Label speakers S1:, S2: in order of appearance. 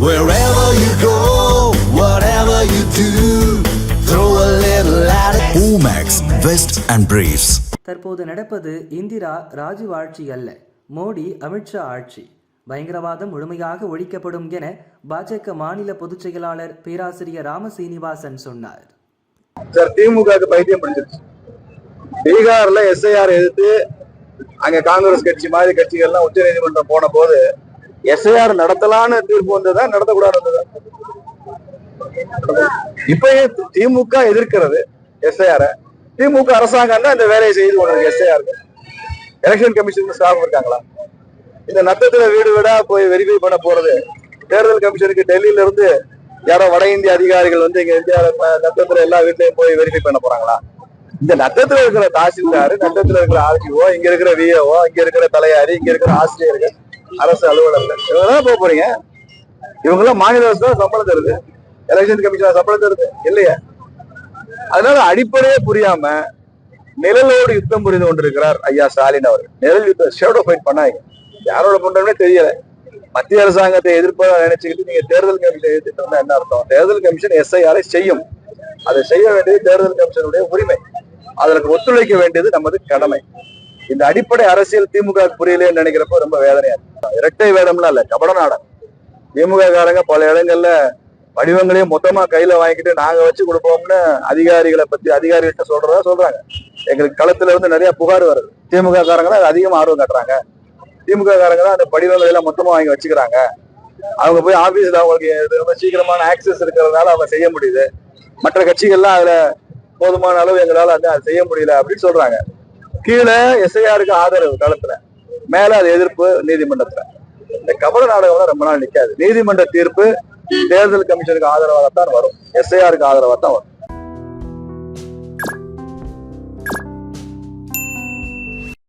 S1: Wherever you go, whatever you do, throw a little at it. Omax, Vest and Briefs.
S2: தற்போது நடப்பது இந்திரா ராஜீவ் ஆட்சி அல்ல மோடி அமித்ஷா ஆட்சி பயங்கரவாதம் முழுமையாக ஒழிக்கப்படும் என பாஜக மாநில பொதுச் செயலாளர் பேராசிரியர் ராம சீனிவாசன் சொன்னார்
S3: சார் திமுகவுக்கு பைத்தியம் பிடிச்சிருச்சு பீகார்ல எஸ்ஐஆர் எதிர்த்து அங்க காங்கிரஸ் கட்சி மாதிரி கட்சிகள்லாம் உச்ச நீதிமன்றம் போன போது எஸ்ஐஆர் நடத்தலான்னு தீர்ப்பு வந்ததா நடத்தக்கூடாது வந்ததா? இப்பயே திமுக எதிர்க்கிறது எஸ்ஐஆர் திமுக அரசாங்கம் தான் இந்த வேலையை செய்து கொண்டிருக்கு எஸ்ஐஆர் எலெக்ஷன் கமிஷன் ஸ்டாஃப் இருக்காங்களா? இந்த நத்தத்துல வீடு வீடா போய் வெரிஃபை பண்ண போறது. தேர்தல் கமிஷனுக்கு டெல்லியில இருந்து யாரோ வட இந்திய அதிகாரிகள் வந்து இங்க இந்தியாவில நத்தத்துல எல்லா வீட்லயும் போய் வெரிஃபை பண்ண போறாங்களா? இந்த நத்தத்துல இருக்கிற தாசில்தார் நத்தத்துல இருக்கிற ஆர்டிஓ இங்க இருக்கிற விஏஓ இங்க இருக்கிற தலையாரி இங்க இருக்கிற ஆசிரியர்கள் அரசு அலுவலர்கள் இவங்கதான் போக போறீங்க? இவங்க எல்லாம் மாநில அரசு தான் சம்பளம் தருது. எலெக்ஷன் கமிஷன் சம்பளம் தருது. இல்லையா? அதனால அடிப்படையே புரியாம நிழலோடு யுத்தம் புரிந்து கொண்டிருக்கிறார் ஐயா ஸ்டாலின் அவர் நிழல் யுத்தம் ஷேடோ ஃபைட் பண்ணாங்க யாரோட பண்றோம்னே தெரியல. மத்திய அரசாங்கத்தை எதிர்ப்பதா நினைச்சுக்கிட்டு நீங்க தேர்தல் கமிஷன் எதிர்த்து வந்தா என்ன அர்த்தம்? தேர்தல் கமிஷன் எஸ்ஐஆரை செய்யும். அதை செய்ய வேண்டியது தேர்தல் கமிஷனுடைய உரிமை. அதற்கு ஒத்துழைக்க வேண்டியது நமது கடமை. இந்த அடிப்படை அரசியல் திமுக புரியலைன்னு நினைக்கிறப்ப ரொம்ப வேதனையா இருக்கு. இரட்டை வேடம்லாம் இல்ல கபட நாடகம் திமுக காரங்க பல இடங்கள்ல வடிவங்களையும் மொத்தமா கையில வாங்கிட்டு நாங்க வச்சு கொடுப்போம்னு அதிகாரிகளை பத்தி அதிகாரிகிட்ட சொல்றதா சொல்றாங்க. எங்களுக்கு களத்துல இருந்து நிறைய புகார் வருது. திமுக காரங்க தான் அதிகமா ஆர்வம் காட்டுறாங்க. திமுக காரங்க தான் அந்த படிவங்களை எல்லாம் மொத்தமா வாங்கி வச்சுக்கிறாங்க. அவங்க போய் ஆபீஸ்ல அவங்களுக்கு ரொம்ப சீக்கிரமான ஆக்சஸ் இருக்கிறதுனால அவங்க செய்ய முடியுது. மற்ற கட்சிகள்லாம் அதுல போதுமான அளவு எங்களால் வந்து அதை செய்ய முடியல அப்படின்னு சொல்றாங்க. கீழே எஸ்ஐஆருக்கு ஆதரவு களத்துல மேல அது எதிர்ப்பு நீதிமன்றத்துல. இந்த கபட நாடகம் ரொம்ப நாள் நிக்காது. நீதிமன்ற தீர்ப்பு தேர்தல் கமிஷனுக்கு ஆதரவாக தான் வரும். எஸ்ஐஆருக்கு ஆதரவாக தான் வரும்.